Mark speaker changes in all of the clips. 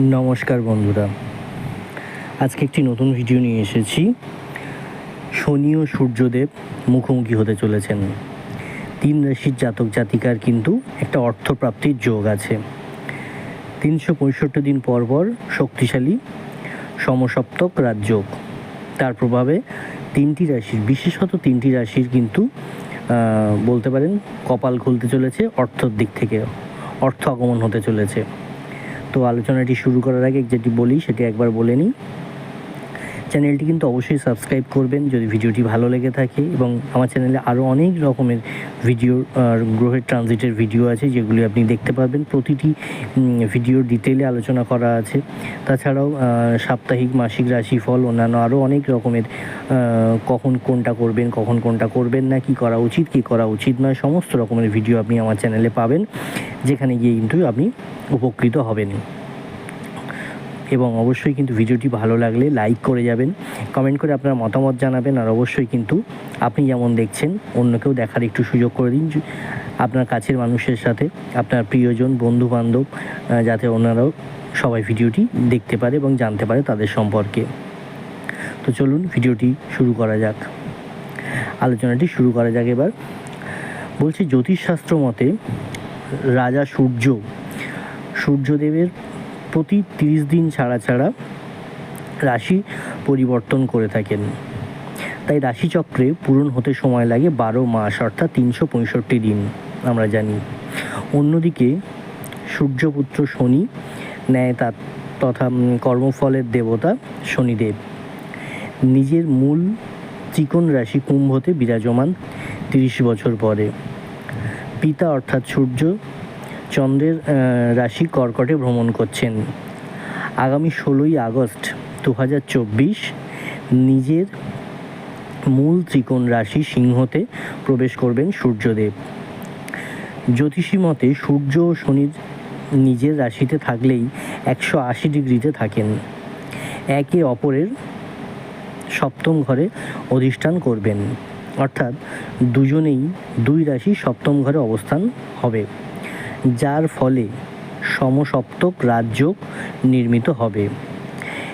Speaker 1: নমস্কার বন্ধুরা। আজকে একটি নতুন ভিডিও নিয়ে এসেছি। শনি ও সূর্যদেব মুখোমুখি হতে চলেছেন। তিন রাশির জাতক জাতিকার কিন্তু একটা অর্থপ্রাপ্তির যোগ আছে। তিনশো পঁয়ষট্টি দিন পর পর শক্তিশালী সমসপ্তক রাজযোগ। তার প্রভাবে তিনটি রাশির, বিশেষত তিনটি রাশির কিন্তু বলতে পারেন, কপাল খুলতে চলেছে, অর্থর দিক থেকে, অর্থ আগমন হতে চলেছে। তো আলোচনাটি শুরু করার আগে যেটি বলি সেটি একবার বলে নিই। চ্যানেলটি কিন্তু অবশ্যই সাবস্ক্রাইব করবেন যদি ভিডিওটি ভালো লেগে থাকে এবং আমার চ্যানেলে আরও অনেক রকমের ভিডিও আর গ্রহের ট্রানজিটের ভিডিও আছে যেগুলি আপনি দেখতে পারবেন। প্রতিটি ভিডিওর ডিটেলে আলোচনা করা আছে। তাছাড়াও সাপ্তাহিক, মাসিক রাশিফল, অন্যান্য আরও অনেক রকমের কখন কোনটা করবেন, কখন কোনটা করবেন না, কি করা উচিত, কি করা উচিত নয়, সমস্ত রকমের ভিডিও আপনি আমার চ্যানেলে পাবেন, যেখানে গিয়ে কিন্তু আপনি উপকৃত হবেন। এবং অবশ্যই কিন্তু ভিডিওটি ভালো লাগলে লাইক করে যাবেন কমেন্ট করে আপনার মতামত জানাবেন, আর অবশ্যই কিন্তু আপনি যেমন দেখছেন, অন্যকেও দেখার একটু সুযোগ করে দিন আপনার কাছের মানুষের সাথে, আপনার প্রিয়জন বন্ধু বান্ধব যাতে ওনারাও সবাই ভিডিওটি দেখতে পারে এবং জানতে পারে তাদের সম্পর্কে। তো চলুন ভিডিওটি শুরু করা যাক। আলোচনাটি শুরু করা যাক এবার। বলছি, জ্যোতিষশাস্ত্র মতে রাজা সূর্য, সূর্যদেবের প্রতি তিরিশ দিন ছাড়া ছাড়া রাশি পরিবর্তন করে থাকেন। তাই রাশিচক্রে পূরণ হতে সময় লাগে বারো মাস, অর্থাৎ তিনশো পঁয়ষট্টি দিন, আমরা জানি। অন্যদিকে সূর্যপুত্র শনি, ন্যায় তা তথা কর্মফলের দেবতা শনিদেব। নিজের মূল ত্রিকোণ রাশি কুম্ভতে বিরাজমান তিরিশ বছর পরে। পিতা অর্থাৎ সূর্য চন্দ্রের রাশি কর্কটে ভ্রমণ করছেন। আগামী ষোলোই আগস্ট দু হাজার চব্বিশ নিজের মূল ত্রিকোণ রাশি সিংহতে প্রবেশ করবেন সূর্যদেব। জ্যোতিষী মতে সূর্য ও শনির নিজের রাশিতে থাকলেই একশো আশি ডিগ্রিতে থাকেন। একে অপরের সপ্তম ঘরে অধিষ্ঠান করবেন। অর্থাৎ দুজনেই দুই রাশি সপ্তম ঘরে অবস্থান হবে। যার ফলে সমসপ্তক রাজযোগ নির্মিত হবে।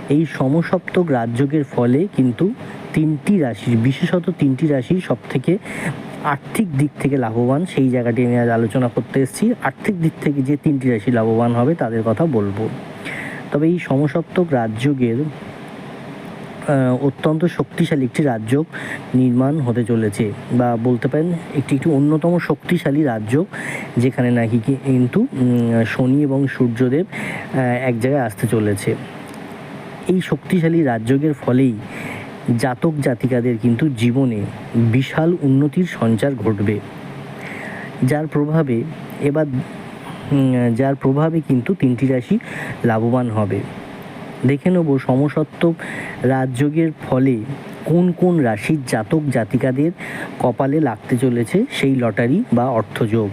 Speaker 1: এই সমসপ্তক রাজযোগের ফলে কিন্তু তিনটি রাশির, বিশেষত তিনটি রাশি সব থেকে আর্থিক দিক থেকে লাভবান সেই জায়গাটি আমি আজ আলোচনা করতে এসেছি। আর্থিক দিক থেকে যে তিনটি রাশি লাভবান হবে তাদের কথা বলব। তবে এই সমসপ্তক রাজযোগের অত্যন্ত শক্তিশালী একটি রাজ্য নির্মাণ হতে চলেছে বা বলতে পারেন একটি একটি অন্যতম শক্তিশালী রাজ্য যেখানে নাকি কিন্তু শনি এবং সূর্যদেব এক জায়গায় আসতে চলেছে। এই শক্তিশালী রাজযোগের ফলেই জাতক জাতিকাদের কিন্তু জীবনে বিশাল উন্নতির সঞ্চার ঘটবে। যার প্রভাবে এবার যার প্রভাবে কিন্তু তিনটি রাশি লাভবান হবে। দেখে নেব সমসত্ব রাজযোগের ফলে কোন কোন রাশির জাতক জাতিকাদের কপালে লাগতে চলেছে সেই লটারি বা অর্থযোগ।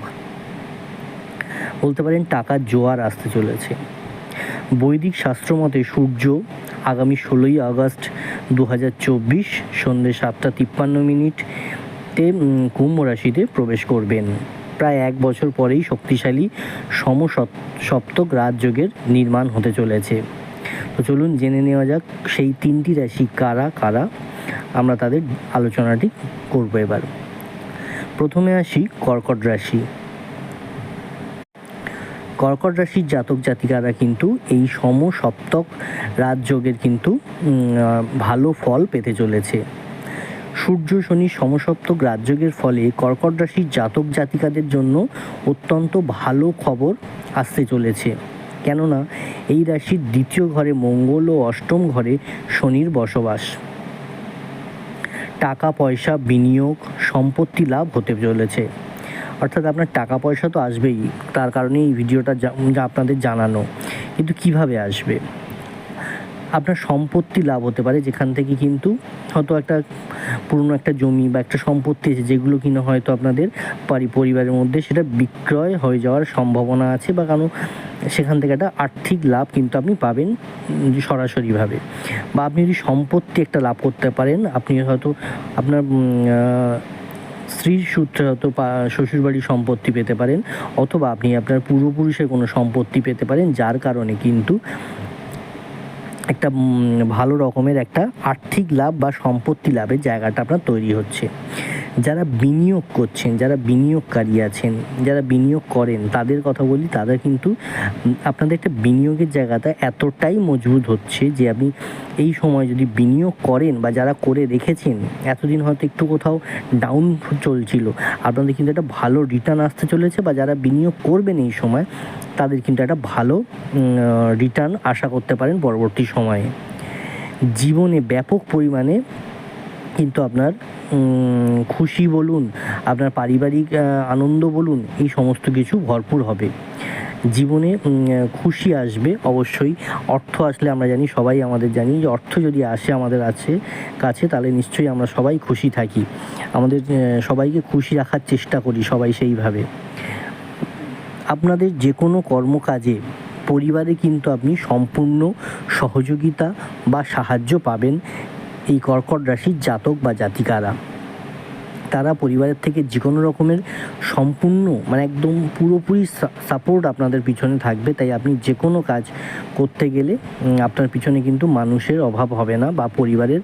Speaker 1: বলতে পারেন টাকার জোয়ার আসতে চলেছে। বৈদিক শাস্ত্র মতে সূর্য আগামী ষোলোই আগস্ট দু হাজার চব্বিশ সন্ধ্যে সাতটা তিপ্পান্ন মিনিটে কুম্ভ রাশিতে প্রবেশ করবেন। প্রায় এক বছর পরেই শক্তিশালী সমসপ্তক রাজযোগের নির্মাণ হতে চলেছে। তো চলুন জেনে নেওয়া যাক, সেই তিনটি রাশি কারা কারা? আমরা তাদের আলোচনাটি করব এবার। প্রথমে আসি কর্কট রাশি। কর্কট রাশির জাতক জাতিকারা কিন্তু এই সম, সপ্তক রাজযোগের কিন্তু ভালো ফল পেতে চলেছে। সূর্য, শনি সমসপ্তক রাজযোগের ফলে কর্কট রাশির জাতক জাতিকাদের জন্য অত্যন্ত ভালো খবর আসতে চলেছে। কেননা এই রাশির দ্বিতীয় ঘরে মঙ্গল ও অষ্টম ঘরে শনির বসবাস। টাকা পয়সা বিনিয়োগ, সম্পত্তি লাভ হতে চলেছে। অর্থাৎ আপনার টাকা পয়সা তো আসবেই, তার কারণে এই ভিডিওটা আপনাদের জানানো। কিন্তু কীভাবে আসবে? আপনার সম্পত্তি লাভ হতে পারে, যেখান থেকে কিন্তু হয়তো একটা পুরনো একটা জমি বা একটা সম্পত্তি আছে, যেগুলো কিনা হয়তো আপনাদের পারি পরিবারের মধ্যে সেটা বিক্রয় হয়ে যাওয়ার সম্ভাবনা আছে বা কারণ সেখান থেকে একটা আর্থিক লাভ কিন্তু আপনি পাবেন সরাসরিভাবে। বা আপনি যদি সম্পত্তি একটা লাভ করতে পারেন, আপনি হয়তো আপনার স্ত্রীর সূত্রে হয়তো শ্বশুরবাড়ির সম্পত্তি পেতে পারেন, অথবা আপনি আপনার পূর্বপুরুষের কোনো সম্পত্তি পেতে পারেন, যার কারণে কিন্তু একটা ভালো রকমের একটা আর্থিক লাভ বা সম্পত্তি লাভের জায়গাটা আপনার তৈরি হচ্ছে। যারা বিনিয়োগ করছেন, যারা বিনিয়োগকারী আছেন, যারা বিনিয়োগ করেন, তাদের কথা বলি, তারা কিন্তু আপনাদের একটা বিনিয়োগের জায়গাটা এতটাই মজবুত হচ্ছে যে আপনি এই সময় যদি বিনিয়োগ করেন বা যারা করে রেখেছেন, এতদিন হয়তো একটু কোথাও ডাউন চলছিল। আপনাদের কিন্তু একটা ভালো রিটার্ন আসতে চলেছে বা যারা বিনিয়োগ করবেন এই সময় তাদের কিন্তু একটা ভালো রিটার্ন আশা করতে পারেন পরবর্তী সময়ে। জীবনে ব্যাপক পরিমাণে কিন্তু আপনার খুশি বলুন, আপনার পারিবারিক আনন্দ বলুন, এই সমস্ত কিছু ভরপুর হবে। জীবনে খুশি আসবে অবশ্যই। অর্থ আসলে আমরা জানি, সবাই আমাদের জানি যে অর্থ যদি আসে আমাদের আছে, কাছে, তাহলে নিশ্চয়ই আমরা সবাই খুশি থাকি। আমাদের সবাইকে খুশি রাখার চেষ্টা করি সবাই সেইভাবে। আপনাদের যে কোনো কর্মকাজে পরিবারে কিন্তু আপনি সম্পূর্ণ সহযোগিতা বা সাহায্য পাবেন এই কর্কট রাশির জাতক বা জাতিকারা। তারা পরিবারের থেকে যে কোনো রকমের সম্পূর্ণ মানে একদম পুরোপুরি সাপোর্ট আপনাদের পিছনে থাকবে। তাই আপনি যে কোনো কাজ করতে গেলে আপনার পিছনে কিন্তু মানুষের অভাব হবে না বা পরিবারের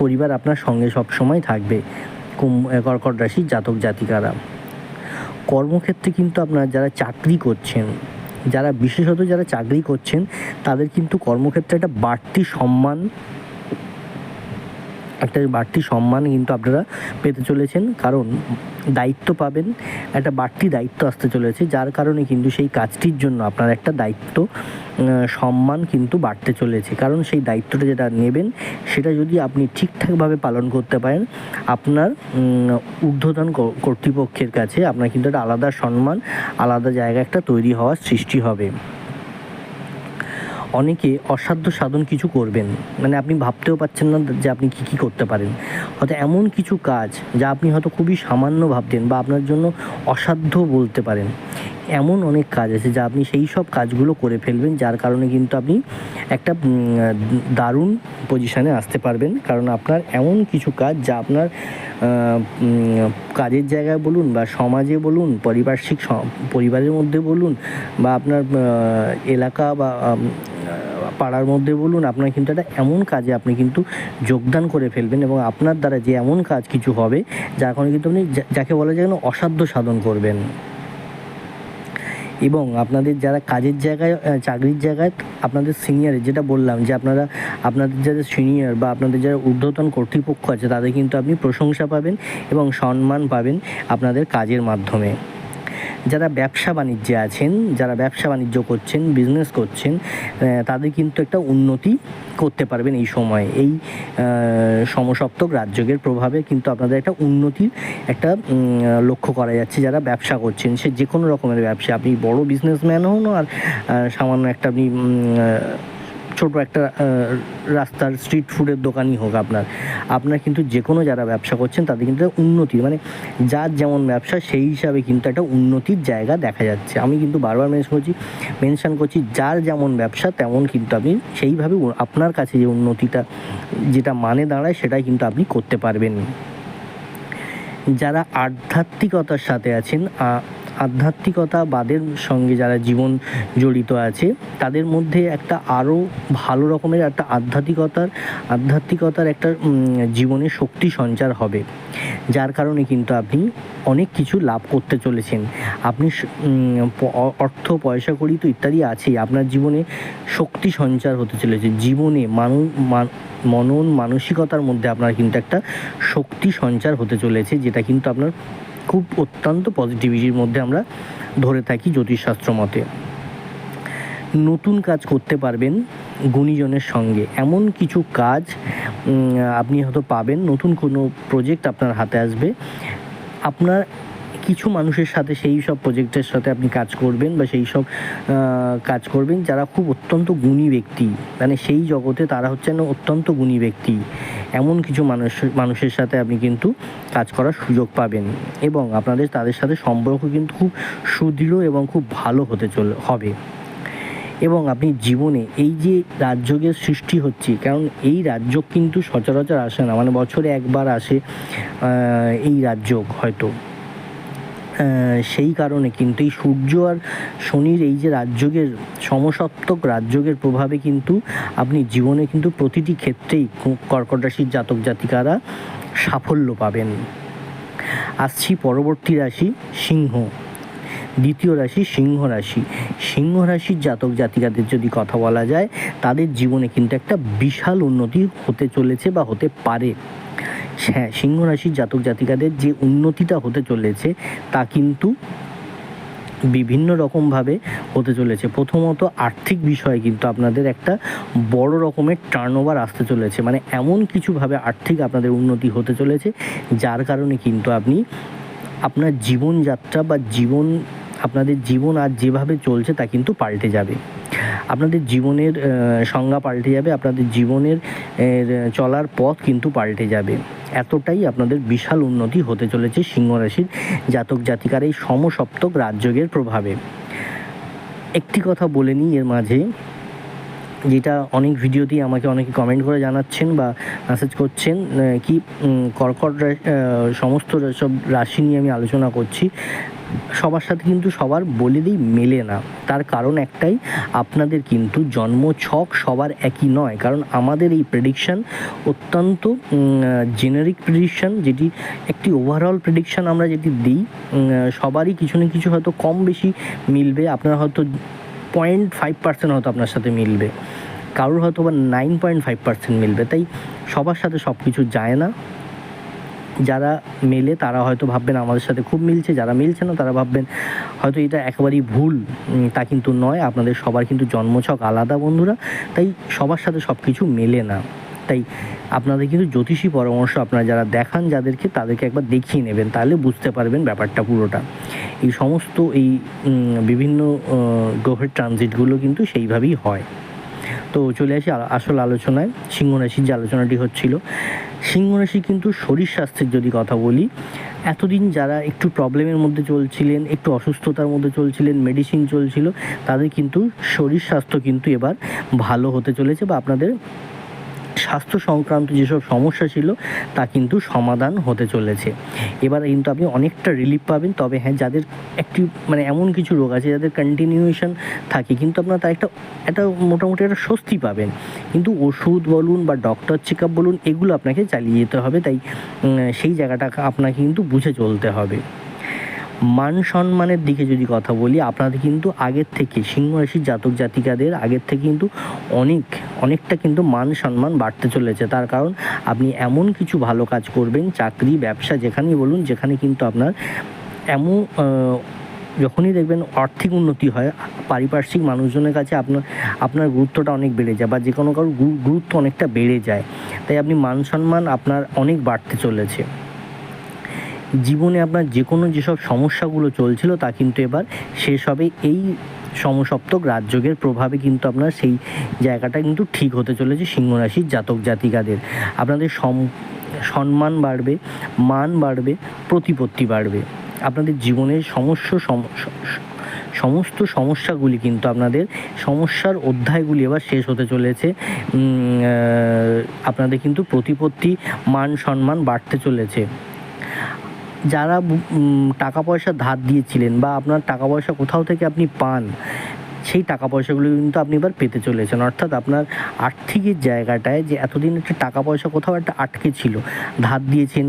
Speaker 1: পরিবার আপনার সঙ্গে সব সময় থাকবে কর্কট রাশির জাতক জাতিকারা। কর্মক্ষেত্রে কিন্তু আপনার যারা চাকরি করছেন, যারা বিশেষত যারা চাকরি করছেন, তাদের কিন্তু কর্মক্ষেত্রে একটা বাড়তি সম্মান, একটা বাড়তি সম্মান কিন্তু আপনারা পেতে চলেছেন। কারণ দায়িত্ব পাবেন, একটা বাড়তি দায়িত্ব আসতে চলেছে, যার কারণে কিন্তু সেই কাজটির জন্য আপনার একটা দায়িত্ব সম্মান কিন্তু বাড়তে চলেছে। কারণ সেই দায়িত্বটা যেটা নেবেন, সেটা যদি আপনি ঠিকঠাকভাবে পালন করতে পারেন, আপনার ঊর্ধ্বতন কর্তৃপক্ষের কাছে আপনার কিন্তু একটা আলাদা সম্মান, আলাদা জায়গা একটা তৈরি হওয়ার সৃষ্টি হবে। অনেকে অসাধ্য সাধন কিছু করবেন। মানে আপনি ভাবতেও পাচ্ছেন না যে আপনি কি কি করতে পারেন। হয়তো এমন কিছু কাজ যা আপনি হয়তো খুবই সামান্য ভাবতেন বা আপনার জন্য অসাধ্য বলতে পারেন। এমন অনেক কাজ আছে যা আপনি সেই সব কাজগুলো করে ফেলবেন, যার কারণে কিন্তু আপনি একটা দারুণ পজিশানে আসতে পারবেন। কারণ আপনার এমন কিছু কাজ যা আপনার কাজের জায়গায় বলুন বা সমাজে বলুন, পারিপার্শ্বিক পরিবারের মধ্যে বলুন বা আপনার এলাকা বা পাড়ার মধ্যে বলুন, আপনার কিন্তু একটা এমন কাজে আপনি কিন্তু যোগদান করে ফেলবেন এবং আপনার দ্বারা যে এমন কাজ কিছু হবে, যার কারণে কিন্তু আপনি যাকে বলা যায় অসাধ্য সাধন করবেন। এবং আপনাদের যারা কাজের জায়গায় চাকরির জায়গায়, আপনাদের সিনিয়র যেটা বললাম যে আপনারা, আপনাদের যারা সিনিয়র বা আপনাদের যারা ঊর্ধ্বতন কর্তৃপক্ষ আছে, তাদের কিন্তু আপনি প্রশংসা পাবেন এবং সম্মান পাবেন আপনাদের কাজের মাধ্যমে। যারা ব্যবসা বাণিজ্যে আছেন, যারা ব্যবসা বাণিজ্য করছেন বিজনেস করছেন তাদের কিন্তু একটা উন্নতি করতে পারবেন এই সময়ে। এই সমসপ্তক রাজযোগের প্রভাবে কিন্তু আপনাদের একটা উন্নতির একটা লক্ষ্য করা যাচ্ছে যারা ব্যবসা করছেন। সে যে কোনো রকমের ব্যবসা, আপনি বড় বিজনেসম্যান হন আর সামান্য একটা আপনি ছোট একটা রাস্তার স্ট্রিট ফুডের দোকানই হোক আপনার। আপনার কিন্তু যে কোনো যারা ব্যবসা করছেন, তাদের কিন্তু উন্নতি মানে যার যেমন ব্যবসা, সেই হিসাবে কিন্তু একটা উন্নতির জায়গা দেখা যাচ্ছে। আমি কিন্তু বারবার মেনশন করছি মেনশন করছি যার যেমন ব্যবসা, তেমন কিন্তু আপনি সেইভাবে আপনার কাছে যে উন্নতিটা, যেটা মানে দাঁড়ায়, সেটাই কিন্তু আপনি করতে পারবেন। যারা আধ্যাত্মিকতার সাথে আছেন আধ্যাত্মিকতাবাদের সঙ্গে যারা জীবন জড়িত আছে, তাদের মধ্যে একটা আরও ভালো রকমের একটা আধ্যাত্মিকতার আধ্যাত্মিকতার একটা জীবনে শক্তি সঞ্চার হবে। যার কারণে কিন্তু আপনি অনেক কিছু লাভ করতে চলেছেন। আপনি অর্থ, পয়সা করি তো ইত্যাদি আছেই। আপনার জীবনে শক্তি সঞ্চার হতে চলেছে। জীবনে মানু মান- মনন, মানসিকতার মধ্যে আপনার কিন্তু একটা শক্তি সঞ্চার হতে চলেছে, যেটা কিন্তু আপনার খুব অত্যন্ত পজিটিভিটির মধ্যে আমরা ধরে থাকি জ্যোতিষশাস্ত্র মতে। নতুন কাজ করতে পারবেন গুণীজনের সঙ্গে। এমন কিছু কাজ আপনি হয়তো পাবেন। নতুন কোনো প্রজেক্ট আপনার হাতে আসবে। আপনার কিছু মানুষের সাথে সেই সব প্রজেক্টের সাথে আপনি কাজ করবেন বা সেই সব কাজ করবেন, যারা খুব অত্যন্ত গুণী ব্যক্তি। মানে সেই জগতে তারা হচ্ছেন অত্যন্ত গুণী ব্যক্তি। এমন কিছু মানুষ, মানুষের সাথে আপনি কিন্তু কাজ করার সুযোগ পাবেন। এবং আপনাদের, তাদের সাথে সম্পর্ক কিন্তু খুব সুদৃঢ় এবং খুব ভালো হতে চলে, হবে। এবং আপনি জীবনে এই যে রাজযোগের সৃষ্টি হচ্ছে, কারণ এই রাজযোগ কিন্তু সচরাচর আসে না। মানে বছরে একবার আসে এই রাজযোগ হয়তো। সেই কারণে কিন্তু এই সূর্য আর শনির এই যে রাজযোগের সমসত্বক রাজযোগের প্রভাবে কিন্তু আপনি জীবনে কিন্তু প্রতিটি ক্ষেত্রেই কর্কট রাশির জাতক জাতিকারা সাফল্য পাবেন। আসছি পরবর্তী রাশি সিংহ। দ্বিতীয় রাশি সিংহ রাশি। সিংহ রাশির জাতক জাতিকাদের যদি কথা বলা যায়, তাদের জীবনে কিন্তু একটা বিশাল উন্নতি হতে চলেছে বা হতে পারে। হ্যাঁ সিংহ রাশির জাতক জাতিকাদের যে উন্নতিটা হতে চলেছে তা কিন্তু বিভিন্ন রকমভাবে হতে চলেছে। প্রথমত আর্থিক বিষয়ে কিন্তু আপনাদের একটা বড় রকমের টার্ন ওভার আসতে চলেছে। মানে এমন কিছুভাবে আর্থিক আপনাদের উন্নতি হতে চলেছে, যার কারণে কিন্তু আপনি আপনার জীবনযাত্রা বা জীবন, আপনাদের জীবন আর যেভাবে চলছে তা কিন্তু পাল্টে যাবে। আপনাদের জীবনের সংজ্ঞা পাল্টে যাবে, আপনাদের জীবনের চলার পথ কিন্তু পাল্টে যাবে। এতটাই আপনাদের বিশাল উন্নতি হতে চলেছে সিংহ রাশির জাতক জাতিকার এই সমসপ্তক রাজযোগের প্রভাবে। একটি কথা বলে নিই এর মাঝে, যেটা অনেক ভিডিওতেই আমাকে অনেকে কমেন্ট করে জানাচ্ছেন বা মেসেজ করছেন কি কর্কট সমস্ত সব রাশি নিয়ে আমি আলোচনা করছি। সবার সাথে কিন্তু সবার বলে দিই মেলে না। তার কারণ একটাই, আপনাদের কিন্তু জন্ম ছক সবার একই নয়। কারণ আমাদের এই প্রেডিকশন অত্যন্ত জেনারিক প্রেডিকশন যেটি একটি ওভারঅল প্রেডিকশান আমরা যেটি দিই সবারই কিছু না কিছু হয়তো কম বেশি মিলবে। আপনার হয়তো পয়েন্ট ফাইভ পার্সেন্ট হয়তো আপনার সাথে মিলবে। কারোর হয়তো বা নাইন পয়েন্ট ফাইভ পার্সেন্ট মিলবে। তাই সবার সাথে সব কিছু যায় না। যারা মেলে তারা হয়তো ভাববেন আমাদের সাথে খুব মিলছে, যারা মিলছে না তারা ভাববেন হয়তো এটা একেবারেই ভুল। তা কিন্তু নয়, আপনাদের সবার কিন্তু জন্মছক আলাদা বন্ধুরা, তাই সবার সাথে সব কিছু মেলে না। তাই আপনাদের কিন্তু জ্যোতিষী পরামর্শ আপনারা যারা দেখান যাদেরকে, তাদেরকে একবার দেখিয়ে নেবেন, তাহলে বুঝতে পারবেন ব্যাপারটা পুরোটা। এই সমস্ত এই বিভিন্ন গ্রহের ট্রানজিটগুলো কিন্তু সেইভাবেই হয়। তো চলে আসি আসল আলোচনায়। সিংহ রাশির যে আলোচনাটি হচ্ছিল, সিংহ রাশি কিন্তু শরীর স্বাস্থ্যের যদি কথা বলি, এতদিন যারা একটু প্রবলেমের মধ্যে চলছিলেন, একটু অসুস্থতার মধ্যে চলছিলেন মেডিসিন চলছিল, তাদের কিন্তু শরীর স্বাস্থ্য কিন্তু এবার ভালো হতে চলেছে বা আপনাদের স্বাস্থ্য সংক্রান্ত যেসব সমস্যা ছিল, তা কিন্তু সমাধান হতে চলেছে। এবার কিন্তু আপনি অনেকটা রিলিফ পাবেন, তবে হ্যাঁ যাদের একটি মানে এমন কিছু রোগ আছে, যাদের কন্টিনিউয়েশন থাকে, কিন্তু আপনার তার একটা একটা মোটামুটি একটা স্বস্তি পাবেন। কিন্তু ওষুধ বলুন বা ডক্টর চেক আপ বলুন, এগুলো আপনাকে চালিয়ে যেতে হবে। তাই সেই জায়গাটা আপনাকে কিন্তু বুঝে চলতে হবে। মান সম্মানের দিকে যদি কথা বলি, আপনাদের কিন্তু আগের থেকে সিংহ রাশির জাতক জাতিকাদের আগের থেকে কিন্তু অনেক, অনেকটা কিন্তু মান সম্মান বাড়তে চলেছে। তার কারণ আপনি এমন কিছু ভালো কাজ করবেন, চাকরি, ব্যবসা যেখানেই বলুন, যেখানে কিন্তু আপনার এমন যখনই দেখবেন আর্থিক উন্নতি হয়, পারিপার্শ্বিক মানুষজনের কাছে আপনার আপনার গুরুত্বটা অনেক বেড়ে যায় বা যে কোনো কারোর গুরুত্ব অনেকটা বেড়ে যায়। তাই আপনি মান সম্মান আপনার অনেক বাড়তে চলেছে। জীবনে আপনার যে কোনো যেসব সমস্যাগুলো চলছিল তা কিন্তু এবার শেষ হবে। এই সমসপ্তক রাজযোগের প্রভাবে কিন্তু আপনার সেই জায়গাটা কিন্তু ঠিক হতে চলেছে সিংহ রাশির জাতক জাতিকাদের। আপনাদের সম, সম্মান বাড়বে, মান বাড়বে, প্রতিপত্তি বাড়বে। আপনাদের জীবনের সমস্ত সম- সমস্ত সমস্যাগুলি কিন্তু আপনাদের সমস্যার অধ্যায়গুলি এবার শেষ হতে চলেছে। আপনাদের কিন্তু প্রতিপত্তি, মান, সম্মান বাড়তে চলেছে। যারা টাকা পয়সা ধার দিয়েছিলেন বা আপনার টাকা পয়সা কোথাও থেকে আপনি পান, সেই টাকা পয়সাগুলো কিন্তু আপনি এবার পেতে চলেছেন। অর্থাৎ আপনার আর্থিকের জায়গাটায় যে এতদিন একটা টাকা পয়সা কোথাও একটা আটকে ছিল, ধার দিয়েছেন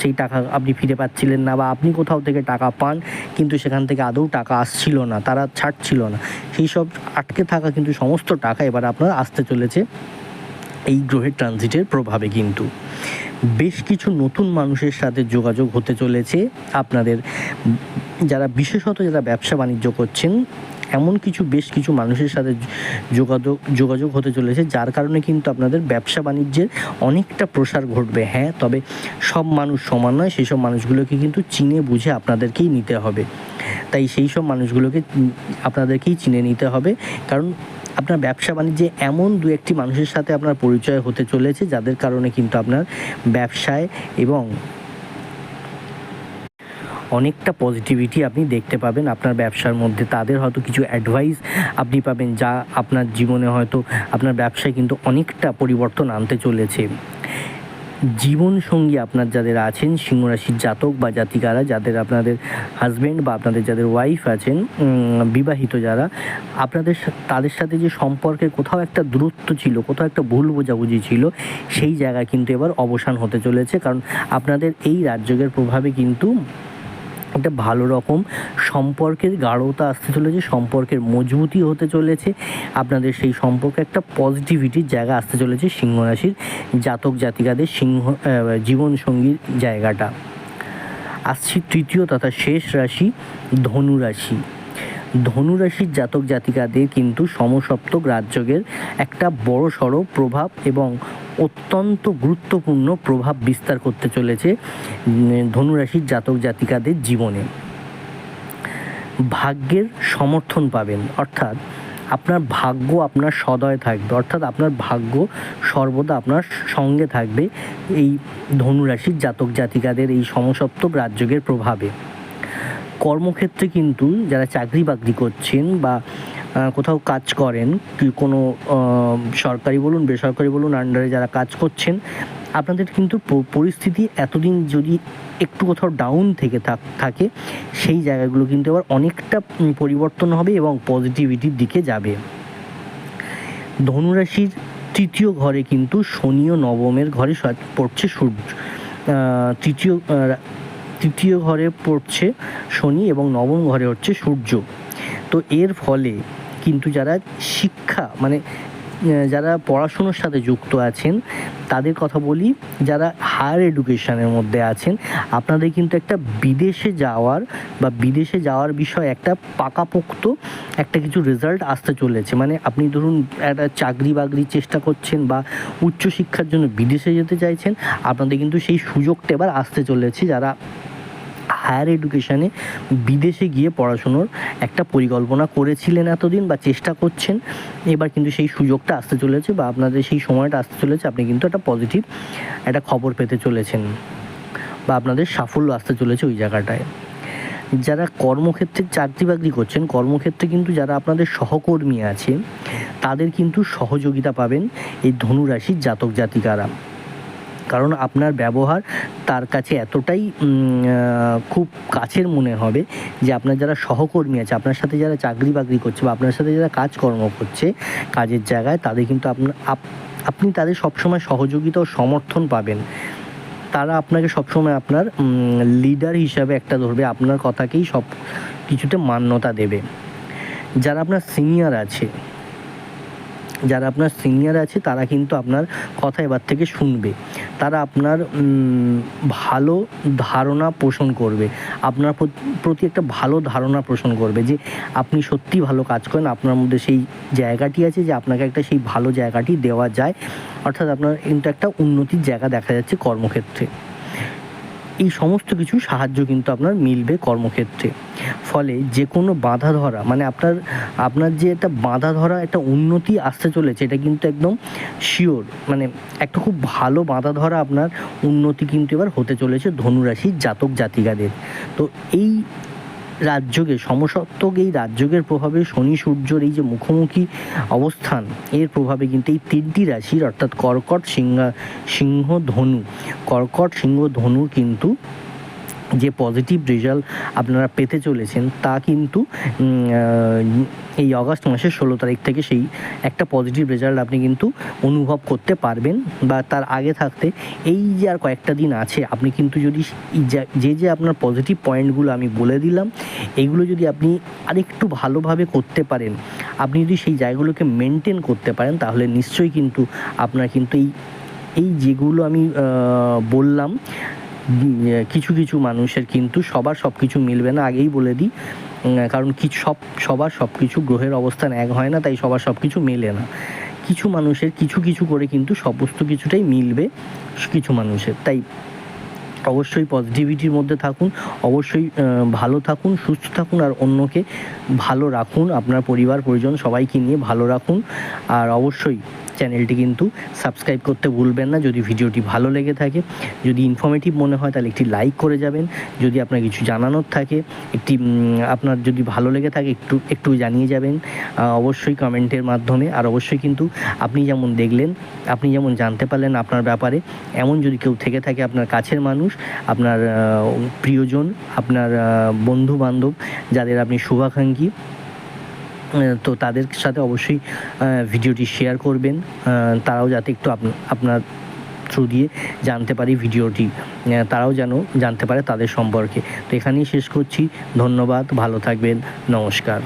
Speaker 1: সেই টাকা আপনি ফিরে পাচ্ছিলেন না বা আপনি কোথাও থেকে টাকা পান, কিন্তু সেখান থেকে আদৌ টাকা আসছিল না, তারা ছাড়ছিল না। সেই সব আটকে থাকা কিন্তু সমস্ত টাকা এবার আপনার আসতে চলেছে। এই গ্রহের ট্রানজিটের প্রভাবে কিন্তু বেশ কিছু নতুন মানুষের সাথে যোগাযোগ হতে চলেছে। আপনাদের যারা বিশেষত যারা ব্যবসা বাণিজ্য করছেন, এমন কিছু বেশ কিছু মানুষের সাথে যোগাযোগ যোগাযোগ হতে চলেছে, যার কারণে কিন্তু আপনাদের ব্যবসা বাণিজ্যের অনেকটা প্রসার ঘটবে। হ্যাঁ তবে সব মানুষ সমান নয় সেই সব মানুষগুলোকে কিন্তু চিনে বুঝে আপনাদেরকেই নিতে হবে। তাই সেই সব মানুষগুলোকে আপনাদেরকেই চিনে নিতে হবে। কারণ আপনার ব্যবসা বাণিজ্যে এমন দু একটি মানুষের সাথে আপনার পরিচয় হতে চলেছে, যাদের কারণে কিন্তু আপনার ব্যবসায় এবং অনেকটা পজিটিভিটি আপনি দেখতে পাবেন আপনার ব্যবসার মধ্যে। তাদের হয়তো কিছু অ্যাডভাইস আপনি পাবেন, যা আপনার জীবনে হয়তো আপনার ব্যবসায় কিন্তু অনেকটা পরিবর্তন আনতে চলেছে। জীবন সঙ্গী আপনার যাদের আছেন, সিংহরাশির জাতক বা জাতিকারা, যাদের আপনাদের হাজব্যান্ড বা আপনাদের যাদের ওয়াইফ আছেন বিবাহিত যারা, আপনাদের তাদের সাথে যে সম্পর্কে কোথাও একটা দূরত্ব ছিল, কোথাও একটা ভুল বোঝাবুঝি ছিল, সেই জায়গা কিন্তু এবার অবসান হতে চলেছে। কারণ আপনাদের এই রাজযোগের প্রভাবে কিন্তু একটা ভালো রকম সম্পর্কের গাঢ়তা আসতে চলেছে, সম্পর্কের মজবুতি হতে চলেছে। আপনাদের সেই সম্পর্কে একটা পজিটিভিটির জায়গা আসতে চলেছে সিংহ রাশির জাতক জাতিকাদের সিংহ জীবনসঙ্গীর জায়গাটা। আসছি তৃতীয় তথা শেষ রাশি ধনু রাশি। ধনু রাশির জাতক জাতিকাদের কিন্তু সমসপ্তক রাজযোগের একটা বড় সড়ো প্রভাব এবং অত্যন্ত গুরুত্বপূর্ণ প্রভাব বিস্তার করতে চলেছে ধনুরাশির জাতক জাতিকাদের জীবনে। ভাগ্যের সমর্থন পাবেন, অর্থাৎ আপনার ভাগ্য আপনার সদয় থাকবে, অর্থাৎ আপনার ভাগ্য সর্বদা আপনার সঙ্গে থাকবে এই ধনুরাশির জাতক জাতিকাদের এই সমসপ্তক রাজযোগের প্রভাবে। কর্মক্ষেত্রে কিন্তু যারা চাকরি বাকরি করছেন বা কোথাও কাজ করেন, কি কোনো সরকারি বলুন, বেসরকারি বলুন আন্ডারে যারা কাজ করছেন, আপনাদের কিন্তু পরিস্থিতি এতদিন যদি একটু কোথাও ডাউন থেকে থাক- সেই জায়গাগুলো কিন্তু আবার অনেকটা পরিবর্তন হবে এবং পজিটিভিটির দিকে যাবে। ধনুরাশির তৃতীয় ঘরে কিন্তু শনি ও নবমের ঘরে পড়ছে সূর্য। তৃতীয় তৃতীয় ঘরে পড়ছে শনি এবং নবম ঘরে হচ্ছে সূর্য। তো এর ফলে কিন্তু যারা শিক্ষা মানে যারা পড়াশুনোর সাথে যুক্ত আছেন, তাদের কথা বলি, যারা হায়ার এডুকেশনের মধ্যে আছেন, আপনাদের কিন্তু একটা বিদেশে যাওয়ার বা বিদেশে যাওয়ার বিষয়ে একটা পাকাপোক্ত একটা কিছু রেজাল্ট আসতে চলেছে। মানে আপনি ধরুন একটা চাকরি বাকরি চেষ্টা করছেন বা উচ্চশিক্ষার জন্য বিদেশে যেতে চাইছেন, আপনাদের কিন্তু সেই সুযোগটা এবার আসতে চলেছে যারা হায়ার এডুকেশানে বিদেশে গিয়ে পড়াশুনোর একটা পরিকল্পনা করেছিলেন এতদিন বা চেষ্টা করছেন। এবার কিন্তু সেই সুযোগটা আসতে চলেছে বা আপনাদের সেই সময়টা আসতে চলেছে, আপনি কিন্তু একটা পজিটিভ একটা খবর পেতে চলেছেন বা আপনাদের সাফল্য আসতে চলেছে ওই জায়গাটায়। যারা কর্মক্ষেত্রে চাকরি বাকরি করছেন, কর্মক্ষেত্রে কিন্তু যারা আপনাদের সহকর্মী আছে তাদের কিন্তু সহযোগিতা পাবেন এই ধনুরাশির জাতক জাতিকারা। কারণ আপনার ব্যবহার তার কাছে এতটাই খুব কাছের মনে হবে যে আপনার যারা সহকর্মী আছে, আপনার সাথে যারা চাকরি বাকরি করছে বা আপনার সাথে যারা কাজকর্ম করছে কাজের জায়গায়, তাদের কিন্তু আপনার আপ- আপনি তাদের সবসময় সহযোগিতা ও সমর্থন পাবেন। তারা আপনাকে সবসময় আপনার লিডার হিসাবে একটা ধরবে, আপনার কথাকেই সব কিছুতে মান্যতা দেবে। যারা আপনার সিনিয়র আছে যারা আপনার সিনিয়র আছে, তারা কিন্তু আপনার কথা এবার থেকে শুনবে। তারা আপনার ভালো ধারণা পোষণ করবে। আপনার প্রতি একটা ভালো ধারণা পোষণ করবে যে, আপনি সত্যি ভালো কাজ করেন। আপনার মধ্যে সেই জায়গাটি আছে যে, আপনাকে একটা সেই ভালো জায়গাটি দেওয়া যায়। অর্থাৎ আপনার কিন্তু একটা উন্নতির জায়গা দেখা যাচ্ছে কর্মক্ষেত্রে। এই সমস্ত কিছু সাহায্য কিন্তু আপনার মিলবে কর্মক্ষেত্রে। ফলে যে কোনো বাধা ধরা মানে আপনার আপনার যে একটা বাধা ধরা, একটা উন্নতি আসতে চলেছে, এটা কিন্তু একদম শিওর মানে একটা খুব ভালো বাধা ধরা আপনার উন্নতি কিন্তু এবার হতে চলেছে ধনুরাশির জাতক জাতিকাদের। তো এই রাজযোগে সমসত্বক এই রাজযোগের প্রভাবে শনি সূর্যর এই যে মুখোমুখি অবস্থান, এর প্রভাবে কিন্তু এই তিনটি রাশির, অর্থাৎ কর্কট সিংহ সিংহ ধনু, কর্কট সিংহ ধনু কিন্তু যে পজিটিভ রেজাল্ট আপনারা পেতে চলেছেন, তা কিন্তু এই আগস্ট মাসের ষোলো তারিখ থেকে সেই একটা পজিটিভ রেজাল্ট আপনি কিন্তু অনুভব করতে পারবেন বা তার আগে থাকতে এই যে আর কয়েকটা দিন আছে, আপনি কিন্তু যদি যা- যে আপনার পজিটিভ পয়েন্টগুলো আমি বলে দিলাম এইগুলো যদি আপনি আরেকটু ভালোভাবে করতে পারেন, আপনি যদি সেই জায়গাগুলোকে মেনটেন করতে পারেন, তাহলে নিশ্চয়ই কিন্তু আপনার কিন্তু এই এই যেগুলো আমি বললাম কিছু কিছু মানুষের কিন্তু সবার সব কিছু মিলবে না, আগেই বলে দিই। কারণ কি, সব, সবার সব কিছু গ্রহের অবস্থান এক হয় না, তাই সবার সব কিছু মেলে না। কিছু মানুষের কিছু কিছু করে কিন্তু সমস্ত কিছুটাই মিলবে, কিছু মানুষের। তাই অবশ্যই পজিটিভিটির মধ্যে থাকুন, অবশ্যই ভালো থাকুন, সুস্থ থাকুন, আর অন্যকে ভালো রাখুন, আপনার পরিবার, পরিজন সবাইকে নিয়ে ভালো রাখুন। আর অবশ্যই চ্যানেলটি কিন্তু সাবস্ক্রাইব করতে ভুলবেন না, যদি ভিডিওটি ভালো লেগে থাকে। যদি ইনফর্মেটিভ মনে হয়, তাহলে একটি লাইক করে যাবেন। যদি আপনার কিছু জানানোর থাকে, একটি আপনার যদি ভালো লেগে থাকে, একটু একটু জানিয়ে যাবেন। অবশ্যই কমেন্টের মাধ্যমে। আর অবশ্যই কিন্তু আপনি যেমন দেখলেন, আপনি যেমন জানতে পারলেন আপনার ব্যাপারে, এমন যদি কেউ থেকে থাকে আপনার কাছের মানুষ আপনার প্রিয়জন, আপনার বন্ধু বান্ধব যাদের আপনি শুভাকাঙ্ক্ষী তো তাদের সাথে অবশ্যই ভিডিওটি শেয়ার করবেন তারাও যাতে একটু আপ- আপনার থ্রু দিয়ে জানতে পারি ভিডিওটি তারাও যেন জানতে পারে তাদের সম্পর্কে। তো এখানেই শেষ করছি। ধন্যবাদ, ভালো থাকবেন, নমস্কার।